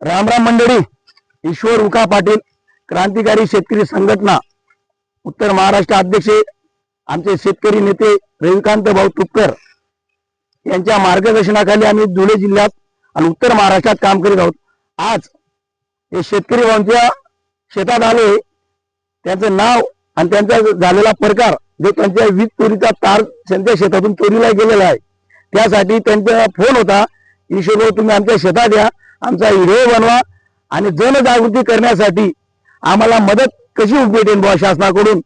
रामराम मंडळी. ईश्वर उका पाटील क्रांतिकारी शेतकरी संघटना उत्तर महाराष्ट्र अध्यक्ष आमचे शेतकरी नेते रविकांत भाऊ तुपकर यांच्या मार्गदर्शनाखाली आम्ही धुळे जिल्ह्यात आणि उत्तर महाराष्ट्रात काम करीत आहोत. आज हे शेतकरी भाऊंच्या शेतात आले त्यांचं नाव आणि त्यांचा झालेला प्रकार जे त्यांच्या वीज चोरीचा तार त्यांच्या शेतातून चोरीला गेलेला आहे. त्यासाठी त्यांचा फोन होता ईश्वर तुम्ही आमच्या शेतात या आमचा व्हिडिओ बनवा आणि जनजागृती करण्यासाठी आम्हाला मदत कशी भेटेल बुवा शासनाकडून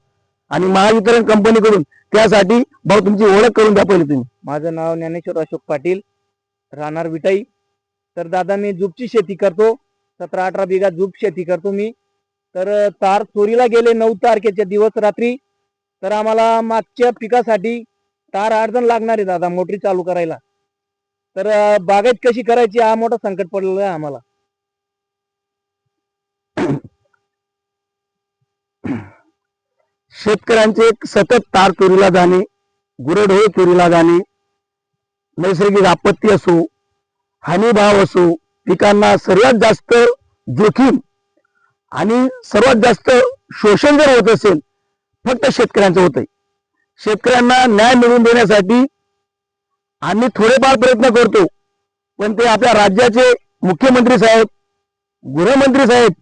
आणि महावितरण कंपनीकडून? त्यासाठी भाऊ तुमची ओळख करून द्या पहिले तुम्ही. माझं नाव ज्ञानेश्वर अशोक पाटील राहणार विटाई. तर दादा मी जूबची शेती करतो. सतरा अठरा बिघा जूब शेती करतो मी. तर तार चोरीला गेले नऊ तारखेच्या दिवस रात्री तर आम्हाला मागच्या पिकासाठी तार अडचण लागणार आहे दादा मोटरी चालू करायला. तर अं, बागायत कशी करायची हा मोठा संकट पडलेला आहे आम्हाला. शेतकऱ्यांचे सतत तार चोरीला जाणे गुरढोळे चोरीला जाणे नैसर्गिक आपत्ती असो हानीभाव असो पिकांना सर्वात जास्त जोखीम आणि सर्वात जास्त शोषण जर होत असेल फक्त शेतकऱ्यांचं होतंय. शेतकऱ्यांना न्याय मिळवून देण्यासाठी आम्ही थोडेफार प्रयत्न करतो. पण ते आपल्या राज्याचे मुख्यमंत्री साहेब गृहमंत्री साहेब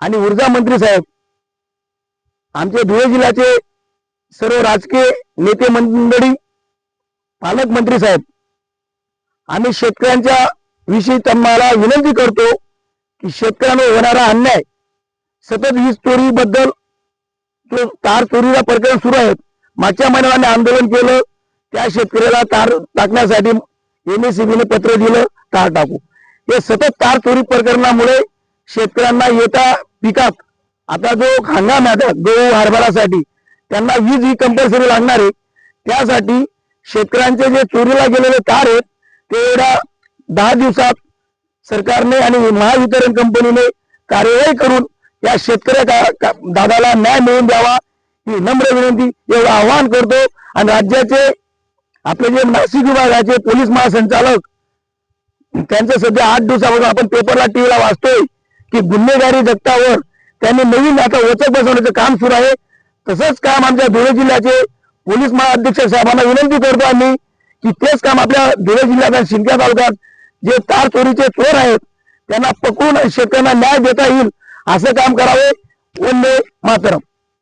आणि ऊर्जा मंत्री साहेब आमचे धुळे जिल्ह्याचे सर्व राजकीय नेते मंडळी पालकमंत्री साहेब आम्ही शेतकऱ्यांच्या विषयी तुम्हाला विनंती करतो की शेतकऱ्यांवर होणारा अन्याय सतत वीज चोरीबद्दल तार चोरीला प्रकरण सुरू आहेत. मागच्या महिन्यात आम्ही आंदोलन केलं. त्या शेतकऱ्याला तार टाकण्यासाठी एमएससीबीने पत्र दिलं. तार टाकू. हे सतत तार चोरी प्रकरणामुळे शेतकऱ्यांना येत्या पिकात आता जो हंगाम आहे गहू हरभरासाठी त्यांना वीज ही कंपल्सरी लागणार आहे. त्यासाठी शेतकऱ्यांचे जे चोरीला गेलेले तार आहेत ते एवढ्या दहा दिवसात सरकारने आणि महावितरण कंपनीने कार्यवाही करून या शेतकऱ्या दादाला न्याय मिळवून द्यावा ही नम्र विनंती एवढं आवाहन करतो. आणि राज्याचे आपले जे नाशिक विभागाचे पोलीस महासंचालक त्यांचं सध्या आठ दिवसापासून आपण पेपरला टीव्हीला वाचतोय की गुन्हेगारी जगतावर त्यांनी नवीन आता वचक बसवण्याचं काम सुरू आहे. तसंच काम आमच्या धुळे जिल्ह्याचे पोलीस महाअधीक्षक साहेबांना विनंती करतो आम्ही की तेच काम आपल्या धुळे जिल्ह्यात आणि शिंदे तालुक्यात जे तार चोरीचे चोर आहेत त्यांना पकडून शेतकऱ्यांना न्याय देता येईल. असं काम करावे. वंदे मातरम.